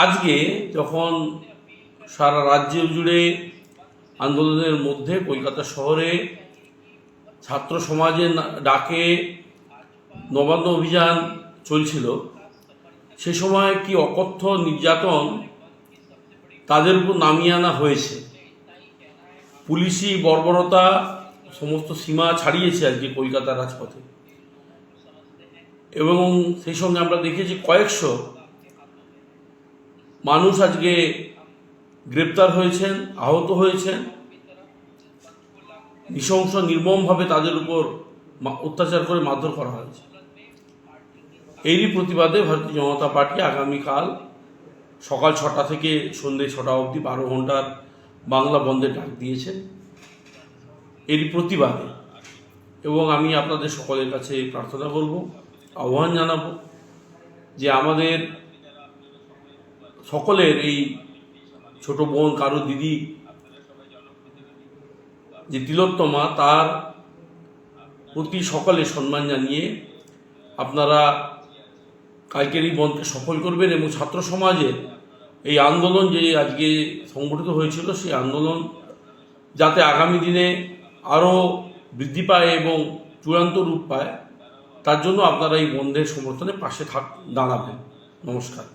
আজকে যখন সারা রাজ্য জুড়ে আন্দোলনের মধ্যে কলকাতা শহরে ছাত্র সমাজের ডাকে নবান্ন অভিযান চলছিল, সে সময় কি অকথ্য নির্যাতন তাদের উপর নামিয়ে আনা হয়েছে? পুলিশি বর্বরতা সমস্ত সীমা ছাড়িয়েছে আজকে কলকাতার রাজপথে। এবং সেই সঙ্গে আমরা দেখেছি কয়েকশো মানুষ আজকে গ্রেপ্তার হয়েছেন, আহত হয়েছেন। নৃশংস, নির্মমভাবে তাদের উপর অত্যাচার করে মারধর করা হয়েছে। এরই প্রতিবাদে ভারতীয় জনতা পার্টি আগামীকাল সকাল ছটা থেকে সন্ধ্যে ছটা অবধি বারো ঘণ্টার বাংলা বন্ধের ডাক দিয়েছেন এরই প্রতিবাদে। এবং আমি আপনাদের সকলের কাছে প্রার্থনা করব, আহ্বান জানাব যে আমাদের সকলের এই ছোট বোন কারও দিদি, যে তিলোত্তমা, তার প্রতি সকলে সম্মান জানিয়ে আপনারা কালকের এই বন্ধকে সফল করবেন এবং ছাত্র সমাজের এই আন্দোলন যে আজকে সংগঠিত হয়েছিল, সেই আন্দোলন যাতে আগামী দিনে আরও বৃদ্ধি পায় এবং চূড়ান্ত রূপ পায়, তার জন্য আপনারা এই বন্ধের সমর্থনে পাশে থাক, দাঁড়াবেন। নমস্কার।